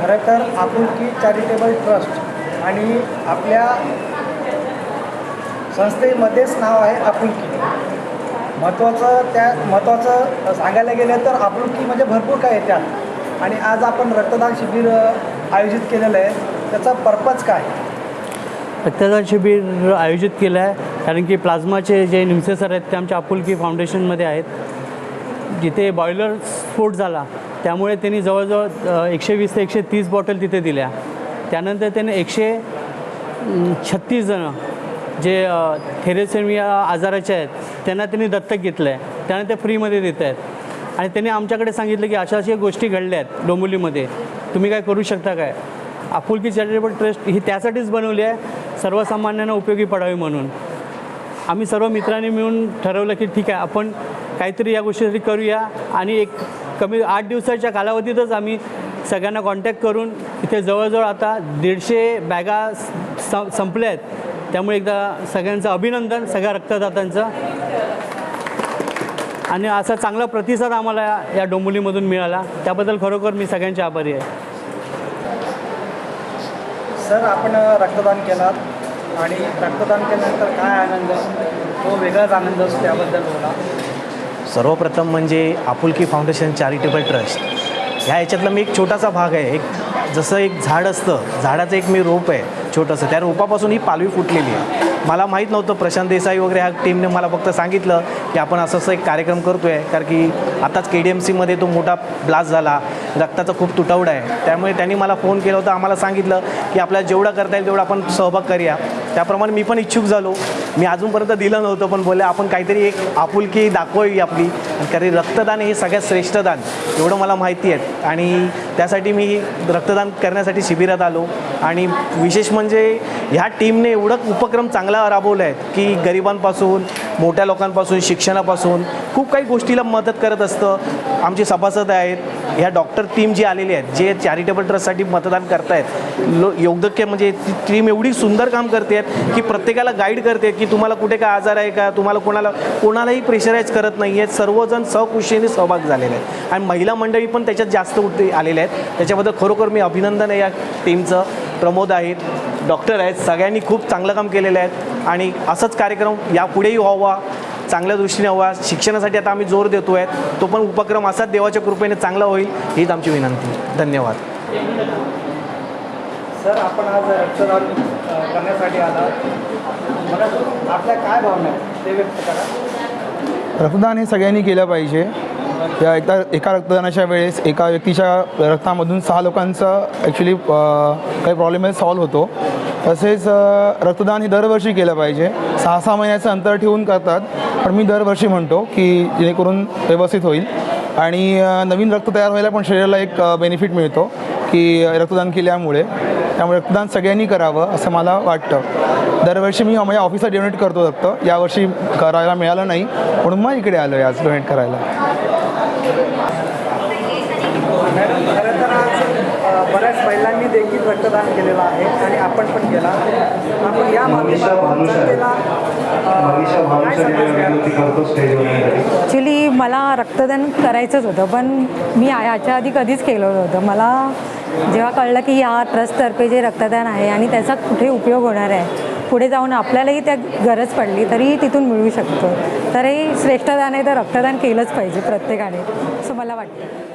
खरं तर आपुलकी चॅरिटेबल ट्रस्ट आणि आपल्या संस्थेमध्येच नाव आहे आपुलकी. महत्त्वाचं त्या महत्त्वाचं सांगायला गेलं तर आपुलकी म्हणजे भरपूर काय आहे त्यात. आणि आज आपण रक्तदान शिबिर आयोजित केलेलं आहे. त्याचा पर्पज काय? रक्तदान शिबिर आयोजित केलं आहे कारण की प्लाझ्माचे जे निमसे सर आहेत ते आमच्या आपुलकी फाउंडेशनमध्ये आहेत. जिथे बॉयलर स्फोट झाला त्यामुळे त्यांनी जवळजवळ एकशे वीस ते एकशे तीस बॉटल तिथे दिल्या. त्यानंतर त्याने एकशे छत्तीस जणं जे थेरेसेमिया आजाराचे आहेत त्यांना त्यांनी दत्तक घेतलं आहे त्यांना ते फ्रीमध्ये देत आहेत. आणि त्यांनी आमच्याकडे सांगितलं की अशा अशा गोष्टी घडल्या आहेत डोंबिवलीमध्ये. तुम्ही काय करू शकता काय? आपुलकी चॅरिटेबल ट्रस्ट ही त्यासाठीच बनवली आहे सर्वसामान्यांना उपयोगी पडावी म्हणून. आम्ही सर्व मित्रांनी मिळून ठरवलं की ठीक आहे आपण काहीतरी या गोष्टीसाठी करूया. आणि एक कमी आठ दिवसाच्या कालावधीतच आम्ही सगळ्यांना कॉन्टॅक्ट करून इथे जवळजवळ आता दीडशे बॅगा स संपल्या आहेत त्यामुळे एकदा सगळ्यांचं अभिनंदन सगळ्या रक्तदात्यांचं. आणि असा चांगला प्रतिसाद आम्हाला या- या मिळाला. त्याबद्दल खरोखर मी सगळ्यांचे आभारी आहे. सर आपण रक्तदान केलात. आणि रक्तदान केल्यानंतर काय आनंद? तो वेगळाच आनंद असतो त्याबद्दल बोला. सर्वप्रथम म्हणजे आपुलकी फाउंडेशन चॅरिटेबल ट्रस्ट. ह्या याच्यातला मी एक छोटासा भाग आहे. एक जसं एक झाड असतं झाडाचं एक मी रोप आहे छोटंसं. त्या रोपापासून ही पालवी फुटलेली आहे. मला माहीत नव्हतं प्रशांत देसाई वगैरे ह्या टीमने मला फक्त सांगितलं की आपण असं असं एक कार्यक्रम करतो आहे कारण की आताच के डी एम सीमध्ये तो मोठा ब्लास्ट झाला. रक्ताचा खूप तुटवडा आहे. त्यामुळे त्यांनी मला फोन केला होता आम्हाला सांगितलं की आपल्याला जेवढं करता येईल तेवढं आपण सहभाग करूया. त्याप्रमाणे मी पण इच्छुक झालो. मी अजूनपर्यंत दिलं नव्हतं पण बोलले आपण काहीतरी एक आपुलकी दाखवावी आपली. कारण रक्तदान हे सगळ्यात श्रेष्ठ दान एवढं मला माहिती आहे. आणि त्यासाठी मी रक्तदान करण्यासाठी शिबिरात आलो. आणि विशेष म्हणजे ह्या टीमने एवढं उपक्रम चांगला राबवला आहे की गरिबांपासून मोठ्या लोकांपासून शिक्षणापासून खूप काही गोष्टीला मदत करत असतं. आमचे सभासद आहेत ह्या डॉक्टर टीम जी आलेली आहेत जे चॅरिटेबल ट्रस्टसाठी मतदान करतायत. लो योगदक्य म्हणजे ती टीम एवढी सुंदर काम करते आहेत की प्रत्येकाला गाईड करते की तुम्हाला कुठे काय आजार आहे का तुम्हाला कोणाला कोणालाही प्रेशराईज करत नाही आहेत. सर्वजण सहकुशीने सहभाग झालेले आहेत. आणि महिला मंडळी पण त्याच्यात जास्त उठे आलेले आहेत. त्याच्याबद्दल खरोखर मी अभिनंदन आहे या टीमचं प्रमोद आहेत डॉक्टर आहेत सगळ्यांनी खूप चांगलं काम केलेलं आहे. आणि असंच कार्यक्रम यापुढेही व्हावा चांगल्या दृष्टीने व्हावा. शिक्षणासाठी आता आम्ही जोर देतो आहे तो पण उपक्रम असाच देवाच्या कृपेने चांगला होईल हीच आमची विनंती. धन्यवाद. सर आपण आज रक्तदान करण्यासाठी आला मला आपल्या काय भावना आहेत? ते व्यक्त करा. रक्तदान हे सगळ्यांनी केलं पाहिजे. या एकदा एका रक्तदानाच्या वेळेस एका व्यक्तीच्या रक्तामधून सहा लोकांचा ॲक्च्युली काही प्रॉब्लेम आहे सॉल्व्ह होतो. तसेच रक्तदान हे दरवर्षी केलं पाहिजे. सहा सहा महिन्याचं अंतर ठेवून करतात. पण मी दरवर्षी म्हणतो की जेणेकरून व्यवस्थित होईल. आणि नवीन रक्त तयार व्हायला पण शरीराला एक बेनिफिट मिळतो की रक्तदान केल्यामुळे. त्यामुळे रक्तदान सगळ्यांनी करावं असं मला वाटतं. दरवर्षी मी माझ्या ऑफिसला डोनेट करतो रक्त. यावर्षी करायला मिळालं नाही. म्हणून मग इकडे आलो आहे आज डोनेट करायला. मॅडम खरं तर आज बऱ्याच महिलांनी देखील रक्तदान केलेलं आहे आणि आपण पण केला. आपण या ॲक्च्युली मला रक्तदान करायचंच होतं पण मी याच्या आधी कधीच केलं नव्हतं. मला जेव्हा कळलं की या ट्रस्टतर्फे जे रक्तदान आहे आणि त्याचा कुठे उपयोग होणार आहे पुढे जाऊन आपल्यालाही त्या गरज पडली तरी तिथून मिळू शकतो. तर हे श्रेष्ठदान आहे तर रक्तदान केलंच पाहिजे प्रत्येकाने असं मला वाटतं.